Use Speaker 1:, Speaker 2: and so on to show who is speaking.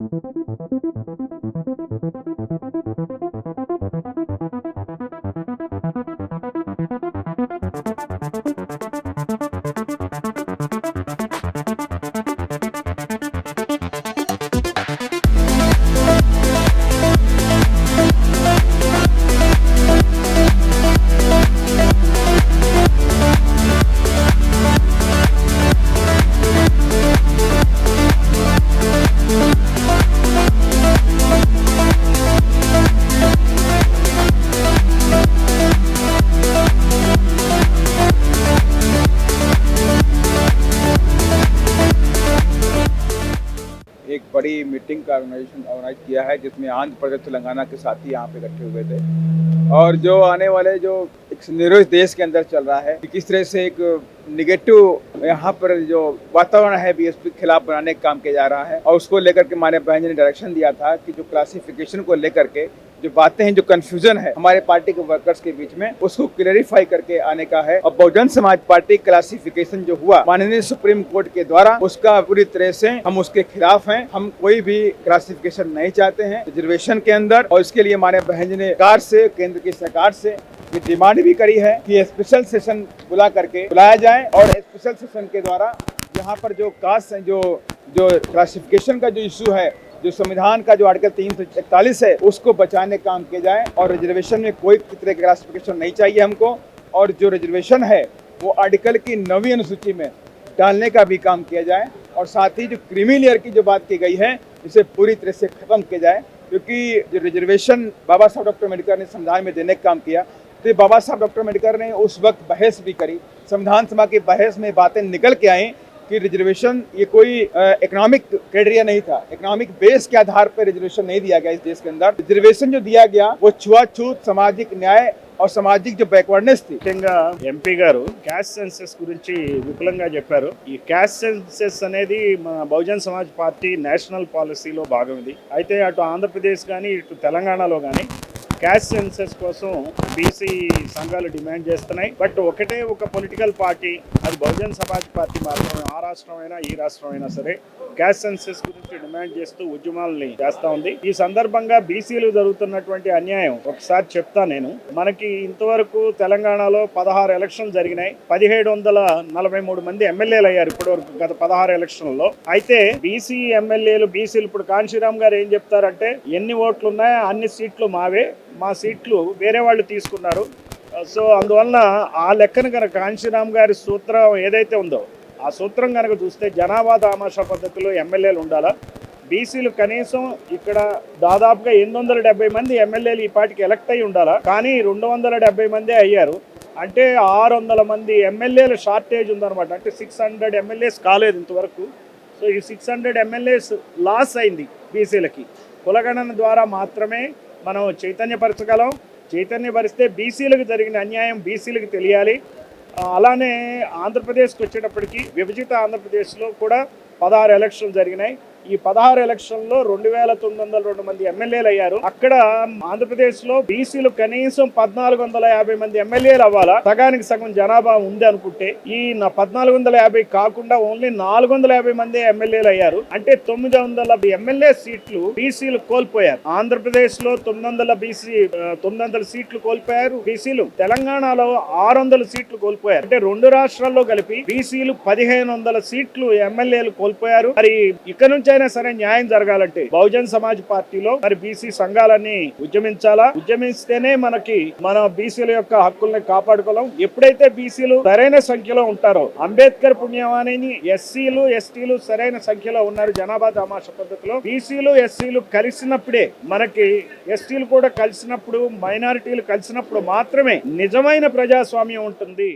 Speaker 1: Thank you. एक बड़ी meeting का ऑर्गेनाइजेशन ऑर्गेनाइज किया है, जिसमें आंध्र प्रदेश, तेलंगाना के साथ ही यहाँ पे इकट्ठे हुए थे। और जो आने वाले, जो एक निरोध देश के अंदर चल रहा है, कि किस तरह से एक निगेटिव यहाँ पर जो वातावरण है बीएसपी के खिलाफ बनाने का काम किया जा रहा है और उसको लेकर के हमारे बहन जी ने डायरेक्शन दिया था कि जो क्लासिफिकेशन को लेकर के जो बातें हैं, जो कंफ्यूजन है हमारे पार्टी के वर्कर्स के बीच में, उसको क्लियरिफाई करके आने का है। और बहुजन समाज पार्टी क्लासिफिकेशन जो हुआ माननीय सुप्रीम कोर्ट के द्वारा, उसका पूरी तरह से हम उसके खिलाफ हैं। हम कोई भी क्लासिफिकेशन नहीं चाहते हैं। रिजर्वेशन के अंदर और इसके लिए हमारे बहन जी ने सरकार से, केंद्र की सरकार से ये डिमांड भी करी है कि स्पेशल सेशन बुला करके बुलाया जाए और स्पेशल सेशन के द्वारा यहाँ पर जो कास्ट जो जो क्लासिफिकेशन का जो इशू है, जो संविधान का जो आर्टिकल तीन सौ इकतालीस है, उसको बचाने का काम किया जाए और रिजर्वेशन में कोई तरह का क्लासिफिकेशन नहीं चाहिए हमको और जो रिजर्वेशन है, वो आर्टिकल की नवी अनुसूची में डालने का भी काम किया जाए और साथ ही जो क्रीमी लेयर की जो बात की गई है, इसे पूरी तरह से खत्म किया जाए क्योंकि जो रिजर्वेशन बाबा साहब डॉक्टर अंबेडकर ने संविधान में देने का काम किया तो ये बाबा साहब डॉक्टर अम्बेडकर ने उस वक्त बहस भी करी संविधान सभा की बहस में बातें निकल के आई कि रिजर्वेशन ये कोई इकोनॉमिक क्राइटेरिया नहीं था इकोनॉमिक बेस के आधार पर रिजर्वेशन नहीं दिया गया इस देश के अंदर रिजर्वेशन जो दिया गया वो छुआछूत सामाजिक न्याय और सामाजिक जो बैकवर्डनेस थी
Speaker 2: ముఖ్యంగా ఎంపీ గారు క్యాస్ట్ సెన్సెస్ గురించి విపులంగా చెప్పారు ఈ క్యాస్ట్ సెన్సెస్ అనేది మన బహుజన్ సమాజ్ పార్టీ నేషనల్ పాలసీలో భాగం ఇది అయితే అటు ఆంధ్రప్రదేశ్ కానీ ఇటు తెలంగాణలో కానీ క్యాస్ట్ సెన్సెస్ కోసం బీసీ సంఘాలు డిమాండ్ చేస్తున్నాయి. బట్ ఒకటే ఒక political party Bahujan Samaj party మాత్రమే ఆ రాష్ట్రం అయినా ఈ రాష్ట్రం అయినా సరే గ్యాస్ సెన్సెస్ గురించి డిమాండ్ చేస్తూ ఉద్యమాలని చేస్తా ఉంది. ఈ సందర్భంగా బీసీలు జరుగుతున్నటువంటి అన్యాయం ఒకసారి చెప్తా నేను. మనకి ఇంతవరకు తెలంగాణలో పదహారు ఎలక్షన్లు జరిగినాయి. పదిహేడు వందల నలభై మూడు మంది ఎమ్మెల్యేలు అయ్యారు ఇప్పటివరకు గత పదహారు ఎలక్షన్లో అయితే బీసీ ఎమ్మెల్యేలు బీసీలు ఇప్పుడు కాంశీరామ్ గారు ఏం చెప్తారంటే ఎన్ని ఓట్లు ఉన్నాయో అన్ని సీట్లు మావే మా సీట్లు వేరే వాళ్ళు తీసుకున్నారు. సో అందువలన ఆ లెక్కన కనుక కాంశీరామ్ గారి సూత్రం ఏదైతే ఉందో ఆ సూత్రం కనుక చూస్తే జనాభా తామాషా పద్ధతిలో ఎమ్మెల్యేలు ఉండాలా? బీసీలు కనీసం ఇక్కడ దాదాపుగా ఎనిమిది వందల డెబ్బై మంది ఎమ్మెల్యేలు ఈ పాటికి ఎలక్ట్ అయి ఉండాలా? కానీ రెండు వందల డెబ్బై మందే అయ్యారు. అంటే ఆరు వందల మంది ఎమ్మెల్యేల షార్టేజ్ ఉందన్నమాట. అంటే సిక్స్ హండ్రెడ్ ఎమ్మెల్యేస్ కాలేదు ఇంతవరకు. సో ఈ సిక్స్ హండ్రెడ్ ఎమ్మెల్యేస్ లాస్ అయింది బీసీలకి. కులగణన ద్వారా మాత్రమే మనం చైతన్యపరచగలం. చైతన్యపరిస్తే బీసీలకు జరిగిన అన్యాయం బీసీలకు తెలియాలి. అలానే ఆంధ్రప్రదేశ్కి వచ్చేటప్పటికి విభజిత ఆంధ్రప్రదేశ్లో కూడా పదహారు ఎలక్షన్లు జరిగినాయి. ఈ పదహారు ఎలక్షన్లో రెండు వేల తొమ్మిది వందల రెండు మంది ఎమ్మెల్యేలు అయ్యారు. అక్కడ ఆంధ్రప్రదేశ్లో బీసీలు కనీసం పద్నాలుగు వందల యాభై మంది ఎమ్మెల్యేలు అవ్వాలా? సగానికి సగం జనాభా ఉంది అనుకుంటే ఈ పద్నాలుగు వందల యాభై కాకుండా ఓన్లీ నాలుగు వందల యాభై మంది ఎమ్మెల్యేలు అయ్యారు. అంటే తొమ్మిది వందల ఎమ్మెల్యే సీట్లు బీసీలు కోల్పోయారు. ఆంధ్రప్రదేశ్లో తొమ్మిది వందల బీసీ తొమ్మిది వందల సీట్లు కోల్పోయారు బీసీలు. తెలంగాణలో ఆరు వందల సీట్లు కోల్పోయారు. అంటే రెండు రాష్ట్రాల్లో కలిపి బీసీలు పదిహేను వందల సీట్లు ఎమ్మెల్యేలు కోల్పోయారు. మరి ఇక నుంచైనా సరే న్యాయం జరగాలంటే బహుజన్ సమాజ్ పార్టీలో మరి బీసీ సంఘాలన్నీ ఉద్యమించాలా? ఉద్యమిస్తేనే మనకి మన బీసీల యొక్క హక్కుల్ని కాపాడుకోలేం ఎప్పుడైతే బీసీలు సరైన సంఖ్యలో ఉంటారో అంబేద్కర్ పుణ్యమాని ఎస్సీలు ఎస్టీలు సరైన సంఖ్యలో ఉన్నారు జనాభా తమాష పద్ధతిలో. బీసీలు ఎస్సీలు కలిసినప్పుడే మనకి ఎస్టీలు కూడా కలిసినప్పుడు మైనారిటీలు కలిసినప్పుడు మాత్రమే నిజమైన ప్రజాస్వామ్యం ఉంటుంది.